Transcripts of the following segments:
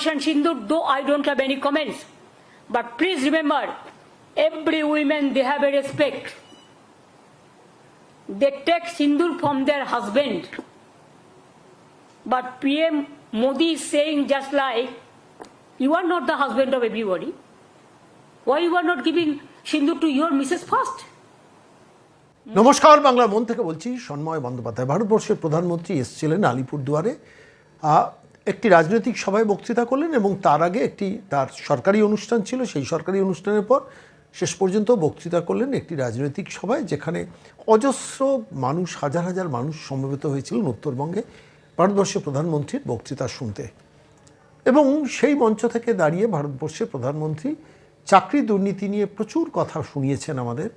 Sindur, though I don't have any comments, but please remember, every woman they have a respect. They take Sindur from their husband. But PM Modi is saying just like, you are not the husband of everybody. Why you are not giving Sindur to your Mrs. first? নমস্কার বাংলা মন থেকে বলছি সন্ময় বন্দ্যোপাধ্যায় ভারতবর্ষের প্রধানমন্ত্রী এসেছিলেন আলিপুরদুয়ারে একটি রাজনৈতিক সভায় বক্তৃতা করলেন এবং তার আগে একটি, তার সরকারি অনুষ্ঠান ছিল, সেই সরকারি অনুষ্ঠানের পর শেষ পর্যন্ত বক্তৃতা করলেন একটি রাজনৈতিক সভায় যেখানে অজস্র মানুষ, হাজার হাজার মানুষ সমবেত হয়েছিলেন উত্তরবঙ্গে ভারতবর্ষের প্রধানমন্ত্রীর বক্তৃতা শুনতে। এবং সেই মঞ্চ থেকে দাঁড়িয়ে ভারতবর্ষের প্রধানমন্ত্রী চাকরি দুর্নীতি নিয়ে প্রচুর কথা শুনিয়েছেন আমাদের।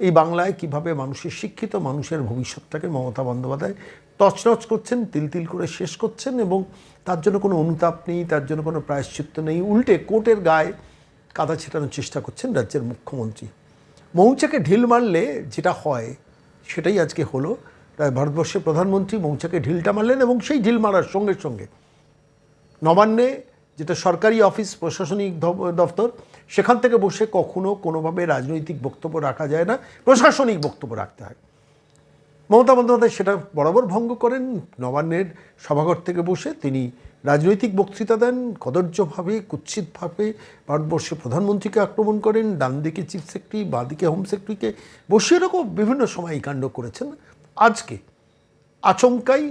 এই বাংলায় কীভাবে মানুষের শিক্ষিত, মানুষের ভবিষ্যৎটাকে মমতা বন্দ্যোপাধ্যায় তছনছ করছেন তিল তিল করে শেষ করছেন এবং তার জন্য কোনো অনুতাপ নেই, তার জন্য কোনো প্রায়শ্চিত্ত নেই। উল্টে কোর্টের গায়ে কাদা ছেটানোর চেষ্টা করছেন রাজ্যের মুখ্যমন্ত্রী। মৌচাকে ঢিল মারলে যেটা হয়, সেটাই আজকে হলো। ভারতবর্ষের প্রধানমন্ত্রী মৌচাকে ঢিলটা মারলেন এবং সেই ঢিল মারার সঙ্গে সঙ্গে নবান্নে যেটা সরকারি অফিস, প্রশাসনিক দপ্তর সেখান থেকে বসে কখনো কোনোভাবে রাজনৈতিক বক্তব্য রাখা যায় না, প্রশাসনিক বক্তব্য রাখতে হয়। মমতা বন্দ্যোপাধ্যায় সেটা বরাবর ভঙ্গ করেন, নবান্নের সভাঘর থেকে বসে তিনি রাজনৈতিক বক্তৃতা দেন কদর্যভাবে কুৎসিতভাবে ভারতবর্ষের প্রধানমন্ত্রীকে আক্রমণ করেন ডান দিকে চিফ সেক্রেটারি বাঁ দিকে হোম সেক্রেটারিকে বসিয়ে এরকম বিভিন্ন সময় এই কাণ্ড করেছেন। আজকে আচমকাই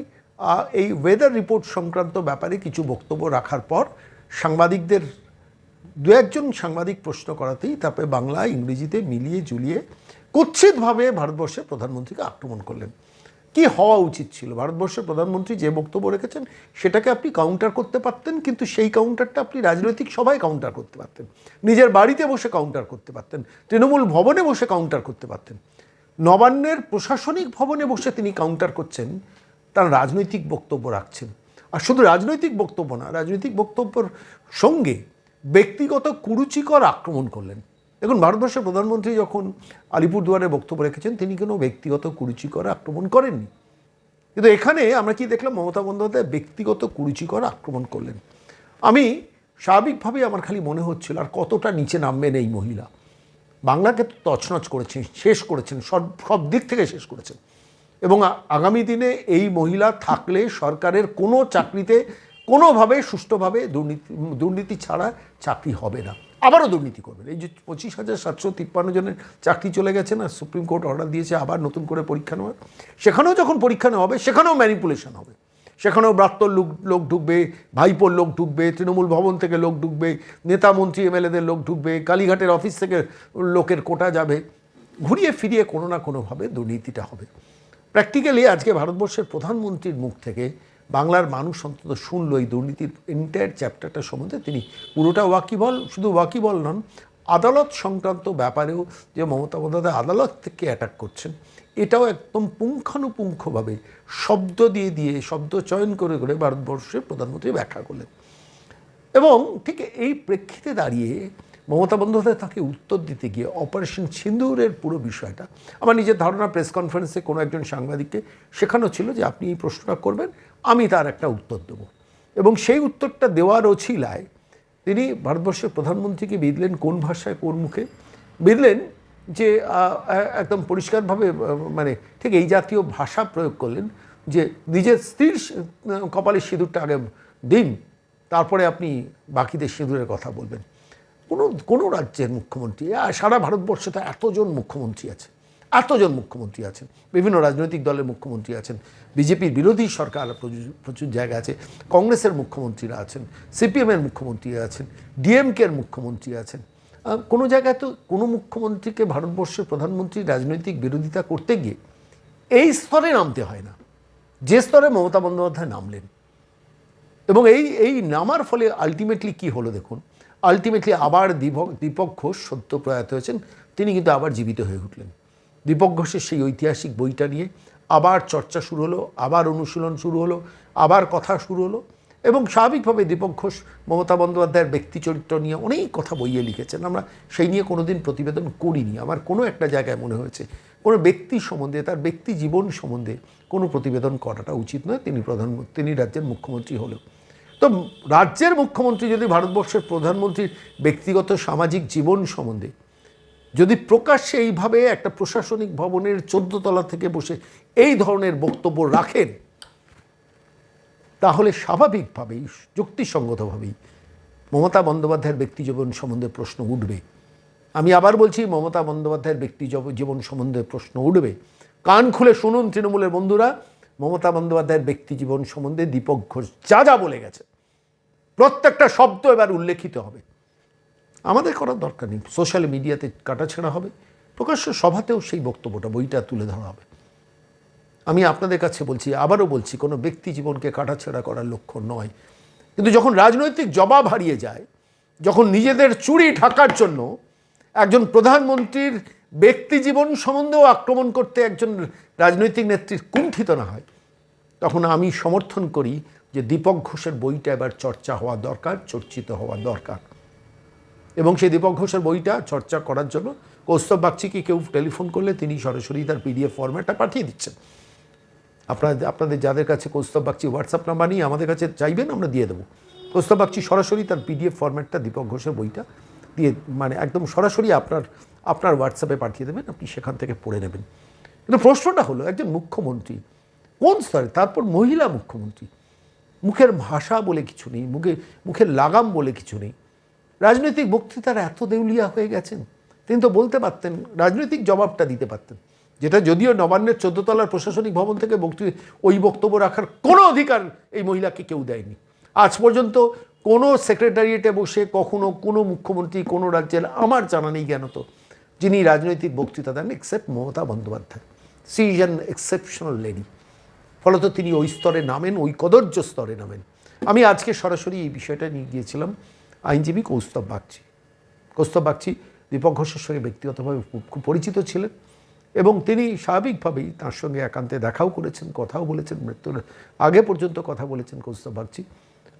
এই ওয়েদার রিপোর্ট সংক্রান্ত ব্যাপারে কিছু বক্তব্য রাখার পর সাংবাদিকদের দু একজন সাংবাদিক প্রশ্ন করাতেই তারপরে বাংলা, ইংরেজিতে মিলিয়ে ঝুলিয়ে কুৎসিতভাবে ভারতবর্ষের প্রধানমন্ত্রীকে আক্রমণ করলেন। কি হওয়া উচিত ছিল? ভারতবর্ষের প্রধানমন্ত্রী যে বক্তব্য রেখেছেন, সেটাকে আপনি কাউন্টার করতে পারতেন, কিন্তু সেই কাউন্টারটা আপনি রাজনৈতিক সভায় কাউন্টার করতে পারতেন। নিজের বাড়িতে বসে কাউন্টার করতে পারতেন। তৃণমূল ভবনে বসে কাউন্টার করতে পারতেন। নবান্নের প্রশাসনিক ভবনে বসে তিনি কাউন্টার করছেন, তার রাজনৈতিক বক্তব্য রাখছেন। আর শুধু রাজনৈতিক বক্তব্য না, রাজনৈতিক বক্তব্যর সঙ্গে ব্যক্তিগত কুরুচিকর আক্রমণ করলেন। দেখুন, ভারতবর্ষের প্রধানমন্ত্রী যখন আলিপুরদুয়ারে বক্তব্য রেখেছেন, তিনি কোনো ব্যক্তিগত কুরুচিকর আক্রমণ করেননি। কিন্তু এখানে আমরা কি দেখলাম, মমতা বন্দ্যোপাধ্যায় ব্যক্তিগত কুরুচিকর আক্রমণ করলেন। আমি স্বাভাবিকভাবেই আমার খালি মনে হচ্ছিল, আর কতটা নিচে নামবেন এই মহিলা। বাংলাকে তো তছনছ করেছেন, শেষ করেছেন, সব সব দিক থেকে শেষ করেছেন। এবং আগামী দিনে এই মহিলা থাকলে সরকারের কোনো চাকরিতে কোনোভাবে সুষ্ঠুভাবে দুর্নীতি দুর্নীতি ছাড়া চাকরি হবে না। আবারও দুর্নীতি করবেন। এই যে পঁচিশ হাজার সাতশো তিপ্পান্ন জনের চাকরি চলে গেছে না, সুপ্রিম কোর্ট অর্ডার দিয়েছে, আবার নতুন করে পরীক্ষা নেওয়ার। সেখানেও যখন পরীক্ষা নেওয়া হবে, সেখানেও ম্যানিপুলেশন হবে। সেখানেও ব্রাত্তর লোক লোক ঢুকবে, ভাইপোর লোক ঢুকবে, তৃণমূল ভবন থেকে লোক ঢুকবে, নেতা মন্ত্রী, এমএলএদের লোক ঢুকবে, কালীঘাটের অফিস থেকে লোকের কোটা যাবে। ঘুরিয়ে ফিরিয়ে কোনো না কোনোভাবে দুর্নীতিটা হবে। প্র্যাকটিক্যালি আজকে ভারতবর্ষের প্রধানমন্ত্রীর মুখ থেকে বাংলার মানুষ অন্তত শুনলো এই দুর্নীতির এন্টায়ার চ্যাপ্টারটা সম্বন্ধে। তিনি পুরোটা ওয়াকিবল, শুধু ওয়াকিবল নন, আদালত সংক্রান্ত ব্যাপারেও যে মমতা বন্দ্যোপাধ্যায় আদালত থেকে অ্যাটাক করছেন, এটাও একদম পুঙ্খানুপুঙ্খভাবে শব্দ দিয়ে দিয়ে, শব্দ চয়ন করে করে ভারতবর্ষের প্রধানমন্ত্রী ব্যাখ্যা করলেন। এবং ঠিক এই প্রেক্ষিতে দাঁড়িয়ে মমতা বন্দ্যোপাধ্যায় তাকে উত্তর দিতে গিয়ে অপারেশন সিন্দুরের পুরো বিষয়টা, আমার নিজের ধারণা প্রেস কনফারেন্সে কোনো একজন সাংবাদিককে শেখানো ছিল যে আপনি এই প্রশ্নটা করবেন আমি তার একটা উত্তর দেব। এবং সেই উত্তরটা দেওয়ার অছিলায় তিনি ভারতবর্ষের প্রধানমন্ত্রীকে বিঁধলেন কোন ভাষায়, কোন মুখে? বিঁধলেন যে একদম পরিষ্কারভাবে মানে ঠিক এই জাতীয় ভাষা প্রয়োগ করলেন যে, নিজের স্ত্রীর কপালের সিঁদুরটা আগে দিন, তারপরে আপনি বাকিদের সিঁদুরের কথা বলবেন। কোনো কোনো রাজ্যের মুখ্যমন্ত্রী সারা ভারতবর্ষে তো এতজন মুখ্যমন্ত্রী আছে। এতজন মুখ্যমন্ত্রী আছেন, বিভিন্ন রাজনৈতিক দলের মুখ্যমন্ত্রী আছেন, বিজেপির বিরোধী সরকার প্রচুর জায়গা আছে, কংগ্রেসের মুখ্যমন্ত্রীরা আছেন, সিপিএমের মুখ্যমন্ত্রী আছেন, ডিএমকের মুখ্যমন্ত্রী আছেন। কোনো জায়গায় তো কোনো মুখ্যমন্ত্রীকে ভারতবর্ষের প্রধানমন্ত্রী রাজনৈতিক বিরোধিতা করতে গিয়ে এই স্তরে নামতে হয় না। যে স্তরে মমতা বন্দ্যোপাধ্যায় নামলেন। এবং এই এই নামার ফলে আলটিমেটলি কি হলো দেখুন? আলটিমেটলি আবার দীপক দীপক সদ্য প্রয়াত হয়েছেন, তিনি কিন্তু আবার জীবিত হয়ে উঠলেন। দীপক ঘোষের সেই ঐতিহাসিক বইটা নিয়ে আবার চর্চা শুরু হলো, আবার অনুশীলন শুরু হলো, আবার কথা শুরু হলো এবং স্বাভাবিকভাবে দীপক ঘোষ, মমতা বন্দ্যোপাধ্যায়ের ব্যক্তি চরিত্র নিয়ে অনেক কথা বইয়ে লিখেছেন। আমরা সেই নিয়ে কোনোদিন প্রতিবেদন করিনি। আমার কোনো একটা জায়গায় মনে হয়েছে, কোনো ব্যক্তি সম্বন্ধে, তার ব্যক্তি জীবন সম্বন্ধে কোনো প্রতিবেদন করাটা উচিত নয়। তিনি প্রধানমন্ত্রী তিনি রাজ্যের মুখ্যমন্ত্রী হলেও। তো রাজ্যের মুখ্যমন্ত্রী যদি ভারতবর্ষের প্রধানমন্ত্রীর ব্যক্তিগত সামাজিক জীবন সম্বন্ধে যদি প্রকাশ্যে এইভাবে একটা প্রশাসনিক ভবনের চোদ্দ তলা থেকে বসে এই ধরনের বক্তব্য রাখেন, তাহলে স্বাভাবিকভাবেই, যুক্তিসঙ্গতভাবেই মমতা বন্দ্যোপাধ্যায়ের ব্যক্তি জীবন সম্বন্ধে প্রশ্ন উঠবে। আমি আবার বলছি, মমতা বন্দ্যোপাধ্যায়ের ব্যক্তি জীবন সম্বন্ধে প্রশ্ন উঠবে। কান খুলে শুনুন তৃণমূলের বন্ধুরা, মমতা বন্দ্যোপাধ্যায়ের ব্যক্তি জীবন সম্বন্ধে দীপক ঘোষ যা যা বলে গেছে, প্রত্যেকটা শব্দ এবার উল্লেখিত হবে। আমাদের করার দরকার নেই। সোশ্যাল মিডিয়াতে কাটাছেড়া হবে। প্রকাশ্য সভাতেও সেই বক্তব্যটা, বইটা তুলে ধরা হবে। আমি আপনাদের কাছে বলছি, আবারও বলছি, কোনো ব্যক্তি জীবনকে কাটাছেড়া করার লক্ষ্য নয়। কিন্তু যখন রাজনৈতিক জবাব হারিয়ে যায়, যখন নিজেদের চুরি ঢাকার জন্য একজন প্রধানমন্ত্রীর ব্যক্তি জীবন সম্বন্ধেও আক্রমণ করতে একজন রাজনৈতিক নেত্রীর কুণ্ঠিত না হয়, তখন আমি সমর্থন করি যে দীপক ঘোষের বইটা এবার চর্চা হওয়া দরকার, চর্চিত হওয়া দরকার। এবং সেই দীপক ঘোষের বইটা চর্চা করার জন্য কৌস্তব বাগচিকে কেউ টেলিফোন করলে তিনি সরাসরি তার পিডিএফ ফরম্যাটটা পাঠিয়ে দিচ্ছেন। আপনাদের আপনাদের যাদের কাছে কৌস্তব বাগচি হোয়াটসঅ্যাপ নাম্বার নিয়ে আমাদের কাছে চাইবেন, আমরা দিয়ে দেবো। কৌস্তব বাগচি সরাসরি তার পিডিএফ ফরম্যাটটা দীপক ঘোষের বইটা দিয়ে মানে একদম সরাসরি আপনার আপনার হোয়াটসঅ্যাপে পাঠিয়ে দেবেন, আপনি সেখান থেকে পড়ে নেবেন। কিন্তু প্রশ্নটা হলো, একজন মুখ্যমন্ত্রী কোন স্তরে, তারপর মহিলা মুখ্যমন্ত্রী, মুখের ভাষা বলে কিছু নেই, মুখে, মুখের লাগাম বলে কিছু নেই। রাজনৈতিক বক্তৃতার এত দেউলিয়া হয়ে গেছেন। তিনি তো বলতে পারতেন, রাজনৈতিক জবাবটা দিতে পারতেন। যেটা যদিও নবান্নের চোদ্দতলার প্রশাসনিক ভবন থেকে বক্তৃ ওই বক্তব্য রাখার কোনো অধিকার এই মহিলাকে কেউ দেয়নি। আজ পর্যন্ত কোনো সেক্রেটারিয়েটে বসে কখনো কোনো মুখ্যমন্ত্রী, কোনো রাজ্যের, আমার জানা নেই জ্ঞান তো, যিনি রাজনৈতিক বক্তৃতা দেন except Mamata Bandyopadhyay. She is an exceptional lady ফলত তিনি ওই স্তরে নামেন, ওই কদর্য স্তরে নামেন। আমি আজকে সরাসরি এই বিষয়টা নিয়ে গিয়েছিলাম। আইনজীবী কৌস্তব বাগচি। কৌস্তব বাগচি দীপক ঘোষের সঙ্গে ব্যক্তিগতভাবে খুব পরিচিত ছিলেন এবং তিনি স্বাভাবিকভাবেই তার সঙ্গে একান্তে দেখাও করেছেন, কথাও বলেছেন, মৃত্যুর আগে পর্যন্ত কথা বলেছেন কৌস্তব বাগচি।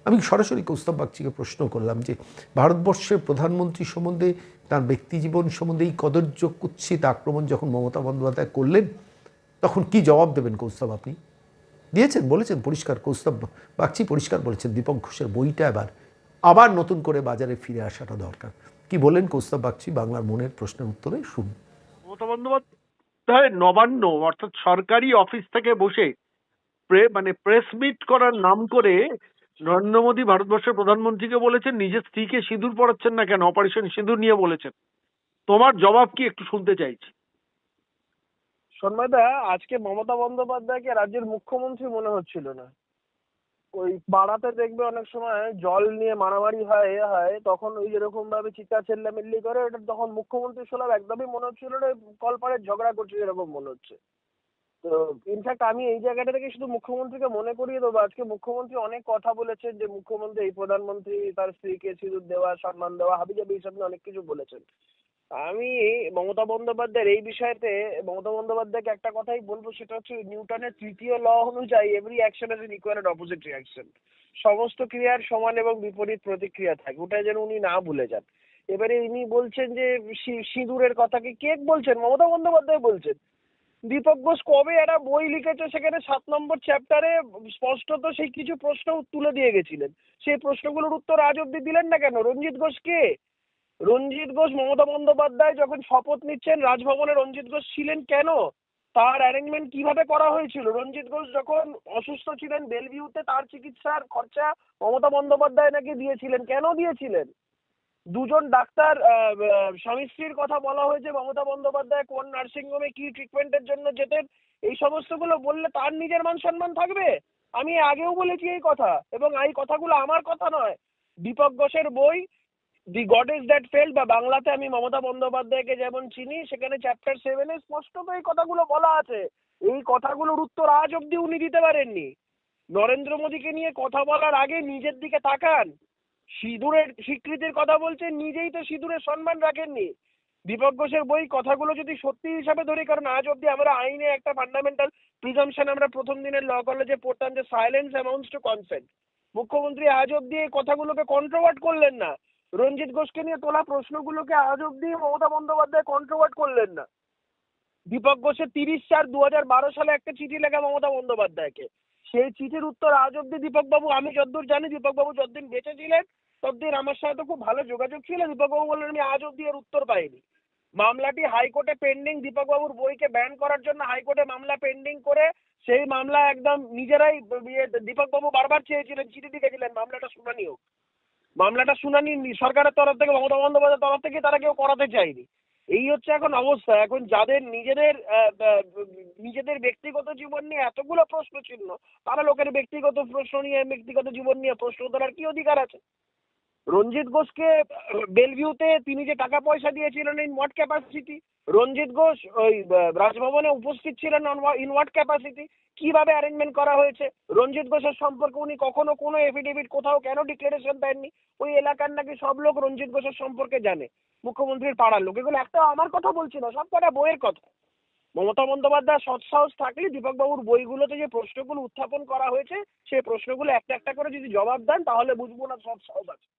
আমি সরাসরি কৌস্তব বাগচিকে প্রশ্ন করলাম যে, ভারতবর্ষের প্রধানমন্ত্রী সম্বন্ধে, তার ব্যক্তি জীবন সম্বন্ধে এই কদর্য কুৎসিত আক্রমণ যখন মমতা বন্দ্যোপাধ্যায় করলেন, তখন কি জবাব দেবেন কৌস্তব আপনি? দিয়েছেন, বলেছেন, পরিষ্কার, কৌস্তব বাগচি পরিষ্কার বলেছেন, দীপক ঘোষের বইটা এবার আবার নতুন করে বাজারে ফিরে আসাটা দরকার। কি বলেন কৌস্তব বাগচি বাংলার মনের প্রশ্নের উত্তরে শুন মমতা বন্দ্যোপাধ্যায় নবান্ন অর্থাৎ সরকারি অফিস থেকে বসে মানে প্রেস মিট করার নাম করে নরেন্দ্র মোদী ভারতবর্ষের প্রধানমন্ত্রীকে বলেছেন নিজের স্ত্রীকে সিঁদুর পড়াচ্ছেন না কেন অপারেশন সিঁদুর নিয়ে বলেছেন। তোমার জবাব কি একটু শুনতে চাইছি। সন্ময়দা আজকে মমতা বন্দ্যোপাধ্যায়কে রাজ্যের মুখ্যমন্ত্রী মনে হচ্ছিল না। ওই পাড়াতে দেখবে অনেক সময় জল নিয়ে মারামারি হয়, এ হয়, তখন ওই যেরকম ভাবে চিৎকার চেল্লামিল্লি করে, ওটা তখন মুখ্যমন্ত্রী শোনাব একদমই মনে হচ্ছিল না, কলপাড়ে ঝগড়া করছে এরকম মনে হচ্ছে। তো ইনফ্যাক্ট আমি এই জায়গাটা থেকে শুধু মুখ্যমন্ত্রীকে মনে করিয়ে দেবো, আজকে মুখ্যমন্ত্রী অনেক কথা বলেছেন যে মুখ্যমন্ত্রী, এই প্রধানমন্ত্রী, তার স্ত্রীকে সিঁদুর দেওয়া, সম্মান দেওয়া, হাবিজাবি নিয়ে অনেক কিছু বলেছেন। আমি মমতা বন্দ্যোপাধ্যায়ের এই বিষয়তে, মমতা বন্দ্যোপাধ্যায়কে একটা কথাই বলব, সেটা হচ্ছে নিউটনের তৃতীয় ল অনুযায়ী every action is equal opposite reaction সমস্ত ক্রিয়ার সমান এবং বিপরীত প্রতিক্রিয়া থাকে ওটা যেন উনি না ভুলে যান। এবারে ইনি বলছেন যে সিঁদুরের কথাকে কে বলছেন? মমতা বন্দ্যোপাধ্যায় বলছেন। দীপক ঘোষ কবে একটা বই লিখেছে, সেখানে সাত নম্বর চ্যাপ্টারে স্পষ্টত সেই কিছু প্রশ্ন তুলে দিয়ে গেছিলেন। সেই প্রশ্নগুলোর উত্তর আজ অব্দি দিলেন না কেন? রঞ্জিত ঘোষ কে? রঞ্জিত ঘোষ, মমতা বন্দ্যোপাধ্যায় যখন শপথ নিচ্ছেন, রাজভবনে রঞ্জিত ঘোষ ছিলেন কেন? তার অ্যারেঞ্জমেন্ট কীভাবে করা হয়েছিল? রঞ্জিত ঘোষ যখন অসুস্থ ছিলেন বেলভিউতে, তার চিকিৎসার খরচা মমতা বন্দ্যোপাধ্যায় নাকি দিয়েছিলেন? কেন দিয়েছিলেন? দুজন ডাক্তার স্বামী স্ত্রীর কথা বলা হয়েছে, মমতা বন্দ্যোপাধ্যায় কোন নার্সিংহোমে কি ট্রিটমেন্টের জন্য যেতেন? এই সমস্তগুলো বললে তার নিজের মান সম্মান থাকবে? আমি আগেও বলেছি এই কথা, এবং এই কথাগুলো আমার কথা নয়। দীপক ঘোষের বই দি গডেস দ্যাট ফেল বা বাংলাতে আমি মমতা বন্দ্যোপাধ্যায়কে যেমন চিনি, সেখানে চ্যাপ্টার সেভেনে স্পষ্টত এই কথাগুলো বলা আছে। এই কথাগুলোর উত্তর আজ অব্দি উনি দিতে পারেননি। নরেন্দ্র মোদীকে নিয়ে কথা বলার আগে নিজের দিকে তাকান। সিঁদুরের স্বীকৃতির কথা বলছেন, নিজেই তো সিঁদুরের সম্মান রাখেননি। দীপক ঘোষের বই কথাগুলো যদি সত্যি হিসাবে ধরি, কারণ আজ অব্দি আমরা আইনে একটা ফান্ডামেন্টাল প্রিজামশন আমরা প্রথম দিনের ল কলেজে পড়তাম যে সাইলেন্স অ্যামাউন্টস টু কনসেন্ট মুখ্যমন্ত্রী আজ অব্দি এই কথাগুলোকে কন্ট্রোভার্ট করলেন না। রঞ্জিত ঘোষকে নিয়ে তোলা প্রশ্নগুলোকে আজ অব্দি মমতা বন্দ্যোপাধ্যায় কন্ট্রোভার্ট করলেন না। দীপক ঘোষের তিরিশ চার দু বারো সালে একটা চিঠি লেখা মমতা বন্দ্যোপাধ্যায়কে। সেই চিঠির উত্তর আজ অব্দি দীপকবাবু, আমি যতদূর জানি দীপকবাবু যতদিন বেঁচে ছিলেন ততদিন আমার সাথে তো খুব ভালো যোগাযোগ ছিল, দীপকবাবু বললেন, আমি আজ অব্দি এর উত্তর পাইনি। মামলাটি হাইকোর্টে পেন্ডিং দীপকবাবুর বইকে ব্যান করার জন্য হাইকোর্টে মামলা পেন্ডিং করে সেই মামলা একদম নিজেরাই ইয়ে দীপকবাবু বারবার চেয়েছিলেন, চিঠি লিখেছিলেন, মামলাটা শুনানি হোক। মামলাটা শুনানি সরকারের তরফ থেকে, মমতা বন্দ্যোপাধ্যায়ের তরফ থেকে তারা কেউ করাতে চায়নি। এই হচ্ছে এখন অবস্থা। এখন যাদের নিজেদের নিজেদের ব্যক্তিগত জীবন নিয়ে এতগুলো প্রশ্ন চিহ্ন তারা লোকের ব্যক্তিগত প্রশ্ন নিয়ে, ব্যক্তিগত জীবন নিয়ে প্রশ্ন তোলার কি অধিকার আছে? রঞ্জিত ঘোষকে, বেলভিউতে তিনি যে টাকা পয়সা দিয়েছিলেন in what capacity Ranjit Ghosh ওই রাজভবনে উপস্থিত ছিলেন ইন হোয়াট ক্যাপাসিটি কীভাবে অ্যারেঞ্জমেন্ট করা হয়েছে? রঞ্জিত ঘোষের সম্পর্কে উনি কখনো কোনো এফিডেভিট কোথাও কেন ডিক্লারেশন দেননি? ওই এলাকার নাকি সব লোক রঞ্জিত ঘোষের সম্পর্কে জানে। মুখ্যমন্ত্রীর পাড়ার লোক। এগুলো একটা আমার কথা বলছি না, সব কটা বইয়ের কথা। মমতা বন্দ্যোপাধ্যায় সৎসাহস থাকলে দীপকবাবুর বইগুলোতে যে প্রশ্নগুলো উত্থাপন করা হয়েছে সেই প্রশ্নগুলো একটা একটা করে যদি জবাব দেন, তাহলে বুঝব না সৎসাহস আছে।